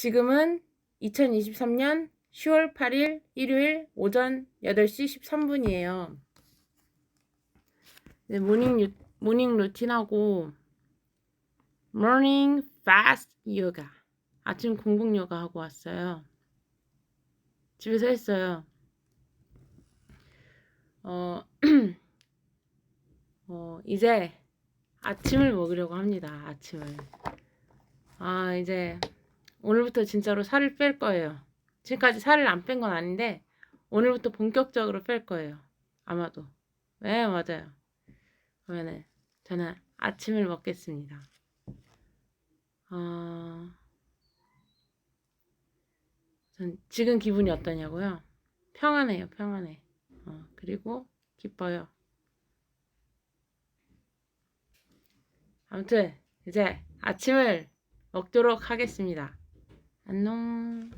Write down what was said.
지금은 2023년 10월 8일 일요일 오전 8시 13분이에요. 네, 모닝, 유, 모닝 루틴하고 morning fast yoga 아침 공복 요가 하고 왔어요. 집에서 했어요. 어, 어, 이제 아침을 먹으려고 합니다. 아침을. 아, 이제 오늘부터 진짜로 살을 뺄 거예요. 지금까지 살을 안 뺀 건 아닌데 오늘부터 본격적으로 뺄 거예요. 아마도. 네, 맞아요. 그러면은 저는 아침을 먹겠습니다. 어... 전 지금 기분이 어떠냐고요? 평안해요, 평안해. 어, 그리고 기뻐요. 아무튼 이제 아침을 먹도록 하겠습니다. 안녕.